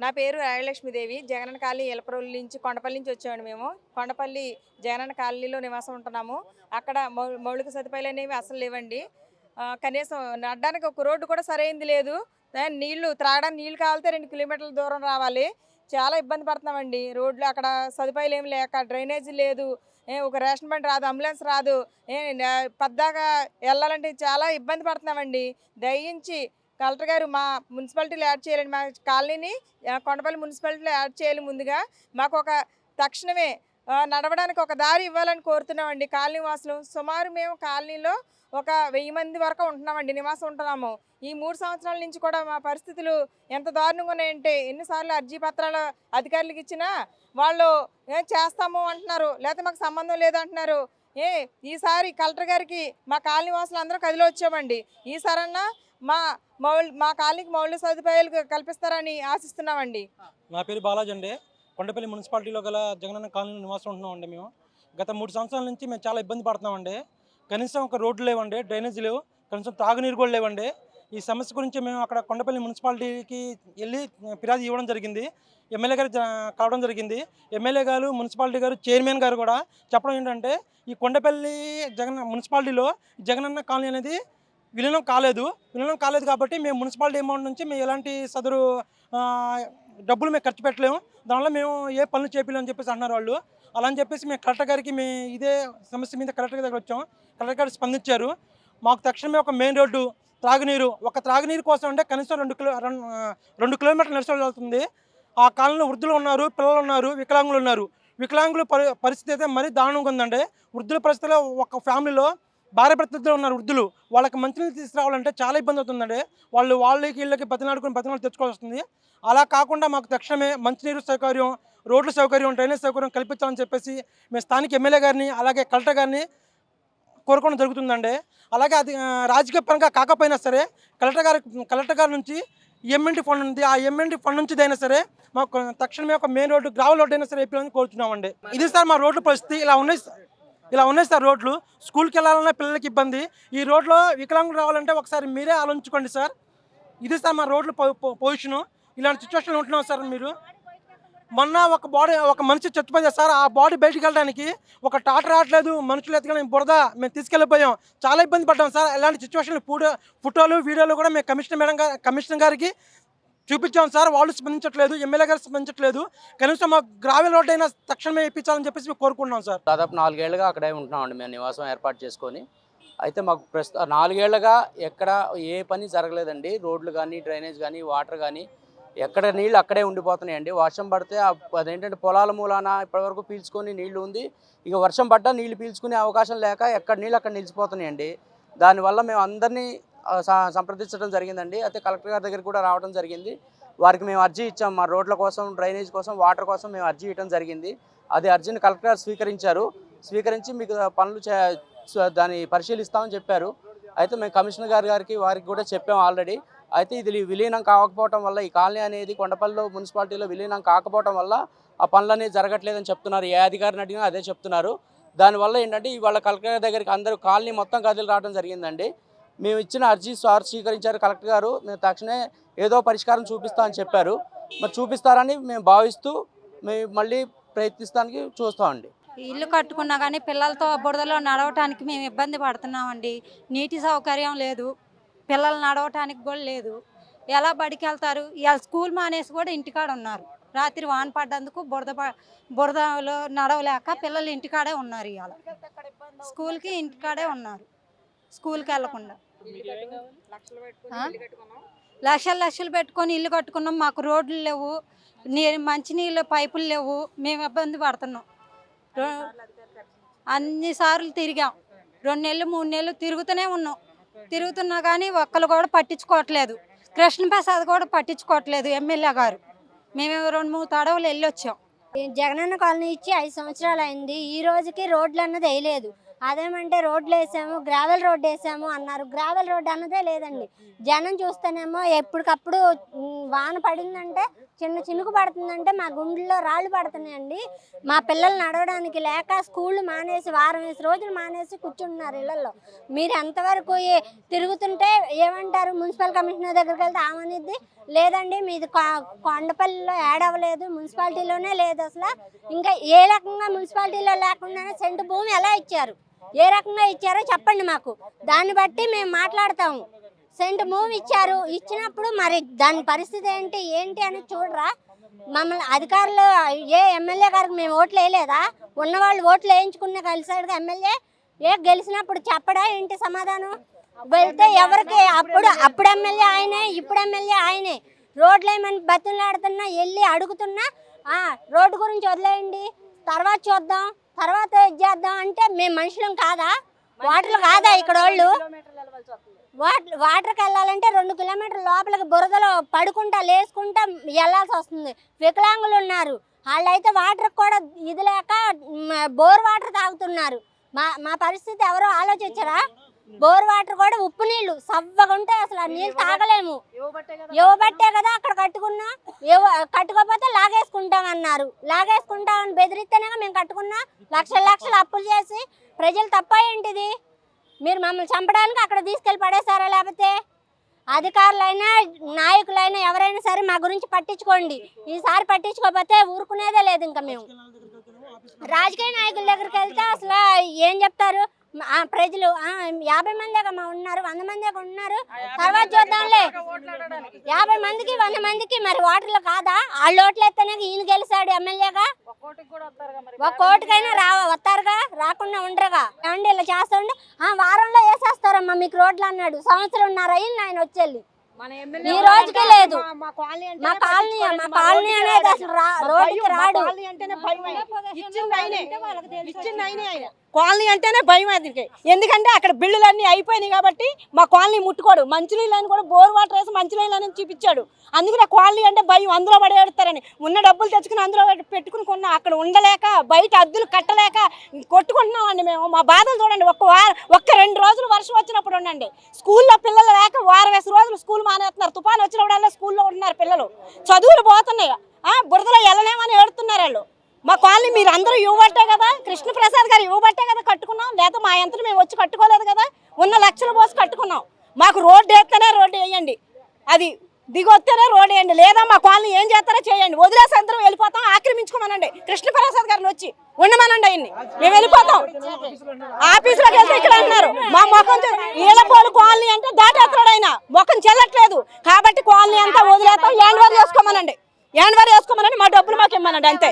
నా పేరు రాయలక్ష్మీదేవి. జగనన్న కాలనీ ఎలపరోలు నుంచి కొండపల్లి నుంచి వచ్చామండి మేము. కొండపల్లి జగనన్న కాలనీలో నివాసం ఉంటున్నాము. అక్కడ మౌ- మౌలిక సదుపాయాలు అనేవి అసలు లేవండి. కనీసం నడడానికి ఒక రోడ్డు కూడా సరైంది లేదు. నీళ్ళు త్రాగడానికి నీళ్ళు కావాలితే రెండు కిలోమీటర్ల దూరం రావాలి. చాలా ఇబ్బంది పడుతున్నామండి. రోడ్లు అక్కడ సదుపాయాలు ఏమి లేక డ్రైనేజీ లేదు. ఒక రేషన్ బండి రాదు అంబులెన్స్ రాదు. ఏ, పద్దాగా వెళ్ళాలంటే చాలా ఇబ్బంది పడుతున్నామండి. దయించి కలెక్టర్ గారు మా మున్సిపాలిటీలో యాడ్ చేయాలండి. మా కాలనీని కొండపల్లి మున్సిపాలిటీలో యాడ్ చేయాలి ముందుగా. మాకు ఒక తక్షణమే నడవడానికి ఒక దారి ఇవ్వాలని కోరుతున్నామండి కాలనీ వాసులు. సుమారు మేము కాలనీలో ఒక వెయ్యి మంది వరకు ఉంటున్నామండి నివాసం ఉంటున్నాము. ఈ మూడు సంవత్సరాల నుంచి కూడా మా పరిస్థితులు ఎంత దారుణంగా ఉన్నాయంటే ఎన్నిసార్లు అర్జీ పత్రాలు అధికారులకు ఇచ్చినా వాళ్ళు ఏం చేస్తాము అంటున్నారు లేకపోతే మాకు సంబంధం లేదంటున్నారు ఏ ఈసారి కలెక్టర్ గారికి మా కాలనీ వాసులు అందరూ కదిలి వచ్చామండి. ఈసారన్నా మా మౌల్ మా కాలనీకి మౌలిక సదుపాయాలు కల్పిస్తారని ఆశిస్తున్నామండి. నా పేరు బాలాజీ అండి. కొండపల్లి మున్సిపాలిటీలో గల జగనన్న కాలనీలో నివాసం ఉంటున్నామండి మేము. గత మూడు సంవత్సరాల నుంచి మేము చాలా ఇబ్బంది పడుతున్నామండి. కనీసం ఒక రోడ్లు లేవండి డ్రైనేజీ లేవు. కనీసం తాగునీరు కూడా లేవండి. ఈ సమస్య గురించి మేము అక్కడ కొండపల్లి మున్సిపాలిటీకి వెళ్ళి ఫిర్యాదు ఇవ్వడం జరిగింది. ఎమ్మెల్యే గారు కావడం జరిగింది. ఎమ్మెల్యే గారు మున్సిపాలిటీ గారు చైర్మన్ గారు కూడా చెప్పడం ఏంటంటే ఈ కొండపల్లి జగన్ మున్సిపాలిటీలో జగనన్న కాలనీ అనేది విలీనం కాలేదు. విలీనం కాలేదు కాబట్టి మేము మున్సిపాలిటీ అమౌంట్ నుంచి మేము ఎలాంటి సదరు డబ్బులు మేము ఖర్చు పెట్టలేము. దానివల్ల మేము ఏ పనులు చేపిలేమని చెప్పేసి అన్నారు వాళ్ళు. అలా అని చెప్పేసి మేము కలెక్టర్ గారికి మేము ఇదే సమస్య మీద కలెక్టర్ దగ్గర వచ్చాం కలెక్టర్ గారు స్పందించారు. మాకు తక్షణమే ఒక మెయిన్ రోడ్డు త్రాగునీరు ఒక త్రాగునీరు కోసం అంటే కనీసం రెండు కిలో రెండు రెండు కిలోమీటర్లు నడిచి వెళ్తుంది ఆ కాలంలో వృద్ధులు ఉన్నారు పిల్లలు ఉన్నారు వికలాంగులు ఉన్నారు. వికలాంగుల పరి పరిస్థితి అయితే మరీ దారుణంగా ఉందండి. వృద్ధుల పరిస్థితిలో ఒక ఫ్యామిలీలో భార్య ఉన్న ఉన్నారు వృద్ధులు. వాళ్ళకి మంచినీళ్ళు తీసుకురావాలంటే చాలా ఇబ్బంది అవుతుందండి. వాళ్ళు వాళ్ళకి వీళ్ళకి బతినాడుకుని బతినాడు తెచ్చుకోవాల్సి వస్తుంది. అలా కాకుండా మాకు తక్షణమే మంచినీరు సౌకర్యం రోడ్ల సౌకర్యం డ్రైనేజ్ సౌకర్యం కల్పించాలని చెప్పేసి మేము స్థానిక ఎమ్మెల్యే గారిని అలాగే కలెక్టర్ గారిని కోరుకోవడం జరుగుతుందండి. అలాగే అది రాజకీయ పరంగా కాకపోయినా సరే కలెక్టర్ గారి కలెక్టర్ గారి నుంచి ఎంఎన్టీ ఫండ్ ఉంది. ఆ ఎంఎన్టీ ఫండ్ నుంచి అయినా సరే మాకు తక్షణమే ఒక మెయిన్ రోడ్డు గ్రావెల్ రోడ్డు అయినా సరే వేయాలని కోరుతున్నామండి ఇది సార్ మా రోడ్ల పరిస్థితి. ఇలా ఉన్నాయి సార్. ఇలా ఉన్నాయి సార్ రోడ్లు. స్కూల్కి వెళ్ళాలన్నా పిల్లలకి ఇబ్బంది. ఈ రోడ్లో వికలాంగులు రావాలంటే ఒకసారి మీరే ఆలోచించుకోండి సార్. ఇది సార్ మా రోడ్లు పొజిషను. ఇలాంటి సిచ్యువేషన్ ఉంటున్నాం సార్ మీరు. మొన్న ఒక బాడీ ఒక మనిషి చచ్చిపోయింది సార్. ఆ బాడీ బయటికి వెళ్ళడానికి ఒక టాట రావట్లేదు. మనుషులు ఎత్తుకొని బురద మేము తీసుకెళ్ళిపోయాం. చాలా ఇబ్బంది పడ్డాం సార్. ఇలాంటి సిచ్యువేషన్ ఫోటో ఫోటోలు వీడియోలు కూడా మేము కమిషనర్ మేడం గారు కమిషనర్ గారికి చూపించాం సార్ వాళ్ళు స్పందించట్లేదు ఎమ్మెల్యే గారు స్పందించట్లేదు. కనీసం మా గ్రావెల్ రోడ్ అయినా తక్షణమే ఇప్పించాలని చెప్పేసి మేము కోరుకుంటున్నాం సార్. దాదాపు నాలుగేళ్ళుగా అక్కడే ఉంటున్నామండి మేము నివాసం ఏర్పాటు చేసుకొని. అయితే మాకు ప్రస్తుత నాలుగేళ్ళుగా ఎక్కడ ఏ పని జరగలేదండి. రోడ్లు కానీ డ్రైనేజ్ కానీ వాటర్ కానీ ఎక్కడ నీళ్ళు అక్కడే ఉండిపోతున్నాయండి. వర్షం పడితే అదేంటంటే పొలాల మూలాన ఇప్పటివరకు పీల్చుకొని నీళ్ళు ఉంది. ఇక వర్షం పడ్డా నీళ్ళు పీల్చుకునే అవకాశం లేక ఎక్కడ నీళ్ళు అక్కడ నిలిచిపోతున్నాయండి. దానివల్ల మేము అందరినీ సంప్రదించడం జరిగిందండి. అయితే కలెక్టర్ గారి దగ్గర కూడా రావడం జరిగింది. వారికి మేము అర్జీ ఇచ్చాం. మా రోడ్ల కోసం డ్రైనేజ్ కోసం వాటర్ కోసం మేము అర్జీ ఇవ్వడం జరిగింది. అది అర్జీని కలెక్టర్ గారు స్వీకరించారు. స్వీకరించి మీకు పనులు చే దాన్ని పరిశీలిస్తామని చెప్పారు. అయితే మేము కమిషనర్ గారి గారికి వారికి కూడా చెప్పాం ఆల్రెడీ. అయితే ఇది విలీనం కాకపోవటం వల్ల ఈ కాలనీ అనేది కొండపల్లిలో మున్సిపాలిటీలో విలీనం కాకపోవటం వల్ల ఆ పనులు అనేది జరగట్లేదని చెప్తున్నారు. ఏ అధికారిని అడిగినా అదే చెప్తున్నారు. దానివల్ల ఏంటంటే ఇవాళ కలెక్టర్ దగ్గరికి అందరూ కాలనీ మొత్తం కదిలి రావడం జరిగిందండి. మేము ఇచ్చిన అర్జీ సార్ స్వీకరించారు కలెక్టర్ గారు. మేము తక్షణమే ఏదో పరిష్కారం చూపిస్తామని చెప్పారు. మరి చూపిస్తారని మేము భావిస్తూ మేము మళ్ళీ ప్రయత్నిస్తానికి చూస్తామండి ఇల్లు కట్టుకున్నా కానీ పిల్లలతో బురదలో నడవటానికి మేము ఇబ్బంది పడుతున్నామండి. నీటి సౌకర్యం లేదు. పిల్లలు నడవటానికి కూడా లేదు. ఎలా బడికి వెళ్తారు? ఇవాళ స్కూల్ మానేసి కూడా ఇంటికాడ ఉన్నారు. రాత్రి వాన పడ్డందుకు బురద బురదలో నడవలేక పిల్లలు ఇంటికాడే ఉన్నారు ఇవాళ. స్కూల్కి ఇంటికాడే ఉన్నారు. స్కూల్కి వెళ్ళకుండా లక్షలు లక్షలు పెట్టుకొని ఇల్లు కట్టుకున్నాం. మాకు రోడ్లు లేవు. నీ మంచినీళ్ళు పైపులు లేవు. మేము ఇబ్బంది పడుతున్నాం. రో- అన్ని సార్లు తిరిగాం. రెండు నెలలు మూడు నెలలు తిరుగుతూనే ఉన్నాం. తిరుగుతున్నా కానీ ఒక్కరు కూడా పట్టించుకోవట్లేదు. కృష్ణప్రసాద్ కూడా పట్టించుకోవట్లేదు ఎమ్మెల్యే గారు. మేము రెండు మూడు తడవలు వెళ్ళొచ్చాం. జగనన్న కాలనీ ఇచ్చి ఐదు సంవత్సరాలు అయింది. ఈ రోజుకి రోడ్లు అన్నది వేయలేదు. అదేమంటే రోడ్లు వేసాము గ్రావెల్ రోడ్ వేసాము అన్నారు. గ్రావెల్ రోడ్ అన్నదే లేదండి. జనం చూస్తేనేమో ఎప్పటికప్పుడు వాన పడిందంటే చిన్న చినుకు పడుతుందంటే మా గుండెల్లో రాళ్ళు పడుతున్నాయండి. మా పిల్లలు నడవడానికి లేక స్కూళ్ళు మానేసి వారం వేసి రోజులు మానేసి కూర్చుంటున్నారు ఇళ్ళలో. మీరు ఎంతవరకు తిరుగుతుంటే ఏమంటారు? మున్సిపల్ కమిషనర్ దగ్గరికి వెళ్తే ఆమనిద్ది. లేదండి మీది కొండపల్లిలో యాడ్ అవ్వలేదు మున్సిపాలిటీలోనే లేదు అసలు. ఇంకా ఏ రకంగా మున్సిపాలిటీలో లేకుండానే సెంటు భూమి ఎలా ఇచ్చారు? ఏ రకంగా ఇచ్చారో చెప్పండి మాకు. దాన్ని బట్టి మేము మాట్లాడతాము సెంట్ మూవ్ ఇచ్చారు. ఇచ్చినప్పుడు మరి దాని పరిస్థితి ఏంటి ఏంటి అని చూడరా. మమ్మల్ని అధికారులు ఏ ఎమ్మెల్యే గారికి మేము ఓట్లు వేయలేదా? ఉన్నవాళ్ళు ఓట్లు వేయించుకున్న కలిసాడు ఎమ్మెల్యే ఏ గెలిచినప్పుడు చెప్పడా ఏంటి సమాధానం? వెళ్తే ఎవరికి? అప్పుడు అప్పుడు ఎమ్మెల్యే ఆయనే ఇప్పుడు ఎమ్మెల్యే ఆయనే. రోడ్లు ఏమని బతులాడుతున్నా వెళ్ళి అడుగుతున్నా రోడ్డు గురించి వదిలేయండి. తర్వాత చూద్దాం తర్వాత ఇది చేద్దాం అంటే మేము మనుషులం కాదా? వాటర్లు కాదా ఇక్కడ వాళ్ళు? వాటర్ వాటర్కి వెళ్ళాలంటే రెండు కిలోమీటర్ల లోపలికి బురదలో పడుకుంటా లేసుకుంటా వెళ్ళాల్సి వస్తుంది. వికలాంగులు ఉన్నారు. వాళ్ళైతే వాటర్ కూడా ఇది లేక బోర్ వాటర్ తాగుతున్నారు. మా మా పరిస్థితి ఎవరో ఆలోచించరా? బోర్ వాటర్ కూడా ఉప్పు నీళ్ళు సవ్వగా ఉంటాయి అసలు ఆ నీళ్ళు తాగలేము. ఇవ్వబట్టే కదా అక్కడ కట్టుకున్నా. కట్టుకోకపోతే లాగేసుకుంటామన్నారు లాగేసుకుంటామని బెదిరిస్తేనే మేము కట్టుకున్నా. లక్షల లక్షలు అప్పులు చేసి ప్రజలు తప్ప ఏంటిది? మీరు మమ్మల్ని చంపడానికి అక్కడ తీసుకెళ్ళి పడేశారా లేకపోతే? అధికారులైనా నాయకులైనా ఎవరైనా సరే మా గురించి పట్టించుకోండి. ఈసారి పట్టించుకోకపోతే ఊరుకునేదే లేదు ఇంకా మేము. రాజకీయ నాయకుల దగ్గరికి వెళ్తే అసలు ఏం చెప్తారు? ప్రజలు ఆ, యాభై మంది మా ఉన్నారు వంద మంది ఉన్నారు. తర్వాత చూద్దాంలే. యాభై మందికి వంద మందికి మరి ఓటర్లు కాదా? వాళ్ళు ఓట్లు ఎత్తేనే ఈయన గెలిచాడు ఎమ్మెల్యేగా? ఒక కోటికైనా రా వస్తారుగా? రాకుండా ఉండరుగా? ఏమండి ఇలా చేస్తాండి ఆ వారంలో వేసేస్తారమ్మా మీకు రోడ్లు అన్నాడు. సంవత్సరంన్నర అయింది ఆయన వచ్చేళ్ళి. ఈ రోజుకే లేదు. మా కాలనీ మా కాలనీ అనేది అసలు రోడ్డుకి రాడు. కాలనీ అంటేనే భయం అదికి ఎందుకంటే అక్కడ బిల్లులన్నీ అయిపోయినాయి కాబట్టి మా కాలనీ ముట్టుకోడు. మంచినీళ్ళు అని కూడా బోర్ వాటర్ వేసి మంచినీళ్ళు అని చూపించాడు. అందుకని కాలనీ అంటే భయం. అందులో పడేడతారని. ఉన్న డబ్బులు తెచ్చుకుని అందులో పెట్టుకుని కొన్నాం అక్కడ ఉండలేక బయట అద్దులు కట్టలేక కొట్టుకుంటున్నామండి మేము. మా బాధలు చూడండి. ఒక్క వారం ఒక్క రెండు రోజులు వర్షం వచ్చినప్పుడు ఉండండి. స్కూల్లో పిల్లలు లేక వారం వేసి రోజులు స్కూల్ మానేస్తున్నారు. తుఫాను వచ్చినప్పుడల్లా స్కూల్లో ఉంటున్నారు పిల్లలు. చదువులు పోతున్నాయి. బురదలో వెళ్ళలేమని ఏడుతున్నారు వాళ్ళు. మా కాలనీ మీరు అందరూ ఇవ్వబట్టే కదా? కృష్ణప్రసాద్ గారు ఇవ్వబట్టే కదా కట్టుకున్నాం? లేదా మా యంత్రం మేము వచ్చి కట్టుకోలేదు కదా? ఉన్న లక్షలు పోసి కట్టుకున్నాం. మాకు రోడ్డు వేస్తేనే రోడ్డు వేయండి. అది దిగొస్తేనే రోడ్డు వేయండి. లేదా మా కాలనీ ఏం చేస్తారో చేయండి. వదిలేసి అందరం వెళ్ళిపోతాం ఆక్రమించుకోమనండి. కృష్ణప్రసాద్ గారిని వచ్చి ఉండమనండి ఆయన్ని. మేము వెళ్ళిపోతాం. ఆఫీసులోకి వెళ్తే ఇక్కడ అన్నారు మా ముఖం ఈలపోలు కాలనీ అంటే దాటేస్తాడు ఆయన. ముఖం చెల్లట్లేదు. కాబట్టి కాలనీ అంతా వదిలేస్తాం. యాన్వర్ చేసుకోమనండి. యాన్వర్ చేసుకోమనండి. మా డబ్బులు మాకు ఇమ్మనండి అంతే.